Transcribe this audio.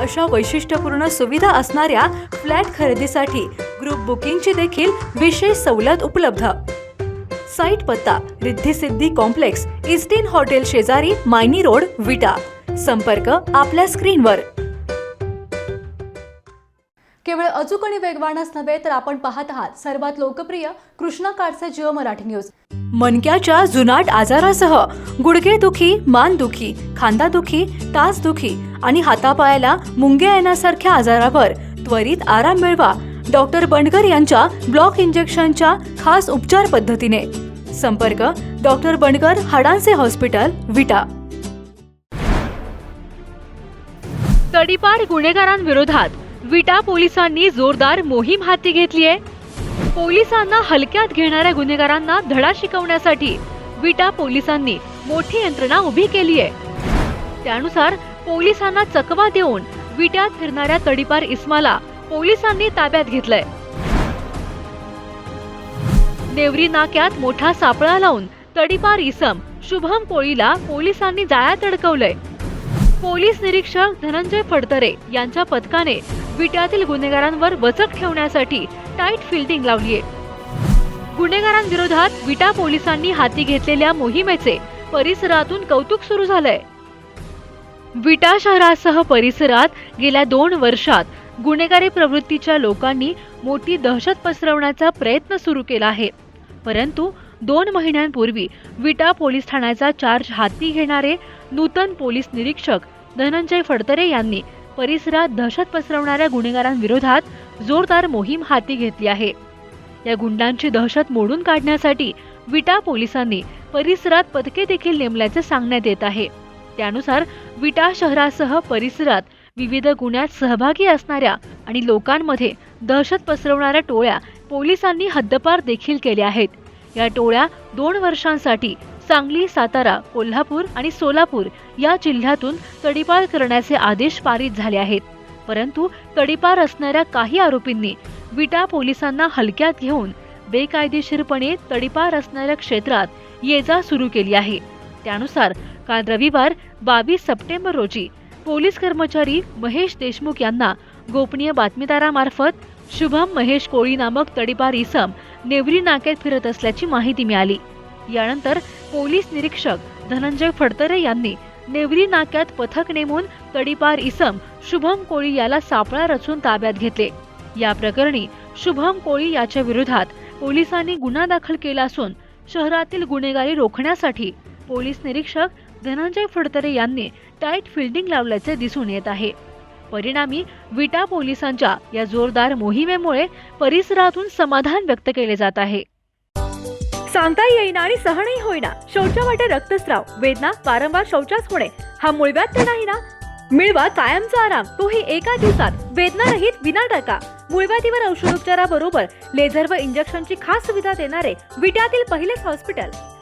अशा वैशिष्ट्यपूर्ण सुविधा असणाऱ्या फ्लॅट खरेदीसाठी ग्रुप बुकिंगची देखील विशेष सवलत उपलब्ध. साईट पत्ता रिद्धी सिद्धी कॉम्प्लेक्स इस्टिन हॉटेल शेजारी मायनी रोड विटा. संपर्क आपल्या स्क्रीनवर. केवळ अचूक आणि वेगवानच नव्हे तर आपण पाहत आहात सर्वात लोकप्रिय कृष्णा काळचे जिओ मराठी न्यूज. मणक्याच्या जुनाट आजारासह गुडघेदुखी मानदुखी खांदादुखी टाचदुखी आणि हातापायाला मुंग्या येण्यासारख्या आजारावर त्वरित आराम मिळवा डॉक्टर बंडकर यांच्या ब्लॉक इंजेक्शनच्या खास उपचार पद्धतीने. संपर्क डॉक्टर बंडकर हाडांचे हॉस्पिटल विटा. तडीपार गुन्हेगारांविरोधात विटा पोलिसांनी जोरदार मोहीम हाती घेतली आहे. पोलिसांना हलक्यात घेणाऱ्या गुन्हेगारांना धडा शिकवण्यासाठी विटा पोलिसांनी मोठी यंत्रणा उभी केली आहे. त्यानुसार पोलिसांना चकवा देऊन विट्यात फिरणाऱ्या तडीपार इस्माला पोलिसांनी ताब्यात घेतलंय. नेवरी नाक्यात मोठा सापळा लावून तडीपार इसम शुभम कोळीला पोलिसांनी जाळ्यात अडकवलंय. पोलीस निरीक्षक धनंजय फडतरे यांच्या पथकाने विट्यातील गुन्हेगारांवर वचक ठेवण्यासाठी टाईट फिल्डिंग लावलीय. गुन्हेगारांविरोधात विटा पोलिसांनी हाती घेतलेल्या मोहिमेचे परिसरातून कौतुक सुरू झालंय. विटा शहरासह परिसरात गेल्या दोन वर्षात गुन्हेगारी प्रवृत्तीच्या लोकांनी मोठी दहशत पसरवण्याचा प्रयत्न सुरू केला आहे. परंतु दोन महिन्यांपूर्वी विटा पोलीस ठाण्याचा चार्ज हाती घेणारे नूतन पोलीस निरीक्षक धनंजय फडतरे यांनी परिसरात दहशत पसरवणाऱ्या गुन्हेगारांविरोधात जोरदार मोहीम हाती घेतली आहे. या गुंडांची दहशत मोडून काढण्यासाठी विटा पोलिसांनी परिसरात पथके देखील नेमल्याचे सांगण्यात येत आहे. त्यानुसार विटा शहरासह परिसरात विविध गुन्ह्यात सहभागी असणाऱ्या आणि लोकांमध्ये दहशत पसरवणाऱ्या टोळ्या पोलिसांनी हद्दपार देखील केल्या आहेत. या टोळ्या दोन वर्षांसाठी सांगली सातारा कोल्हापूर आणि सोलापूर या जिल्ह्यातून तडीपार करण्याचे आदेश पारित झाले आहेत. परंतु तडीपार असणाऱ्या काही आरोपींनी विटा पोलिसांना हलक्यात घेऊन बेकायदेशीरपणे तडीपार असणाऱ्या क्षेत्रात ये जा सुरू केली आहे. त्यानुसार काल रविवार बावीस सप्टेंबर रोजी पोलीस कर्मचारी महेश देशमुख यांना गोपनीय बातमीदारामार्फत शुभम महेश कोळी नामक तडीपार इसम नेवरी नाक्यात फिरत असल्याची माहिती मिळाली. यानंतर पोलीस निरीक्षक धनंजय फडतरे यांनी नेवरी नाक्यात पथक नेमून तडीपार इसम शुभम कोळी याला सापळा रचून ताब्यात घेतले. या प्रकरणी शुभम कोळी याच्या विरोधात पोलिसांनी गुन्हा दाखल केला असून शहरातील गुन्हेगारी रोखण्यासाठी पोलीस निरीक्षक धनंजय फडतरे यांनी टाईट फिल्डिंग लावल्याचे दिसून येत आहे. परिणामी विटा पोलिसांच्या या जोरदार मोहिमेमुळे परिसरातून समाधान व्यक्त केले जात आहे. सांगता येईना आणि सहनही होईना. शौचावाटे रक्तस्राव वेदना वारंवार शौचास होणे हा मुळव्याध तर नाही ना? मिळवा कायमचा आराम. तोही एका दिवसात. वेदना रहित विना टाका मुळव्याधीवर औषधोपचाराबरोबर लेझर व इंजेक्शनची खास सुविधा देणारे विट्यातील पहिलेच हॉस्पिटल.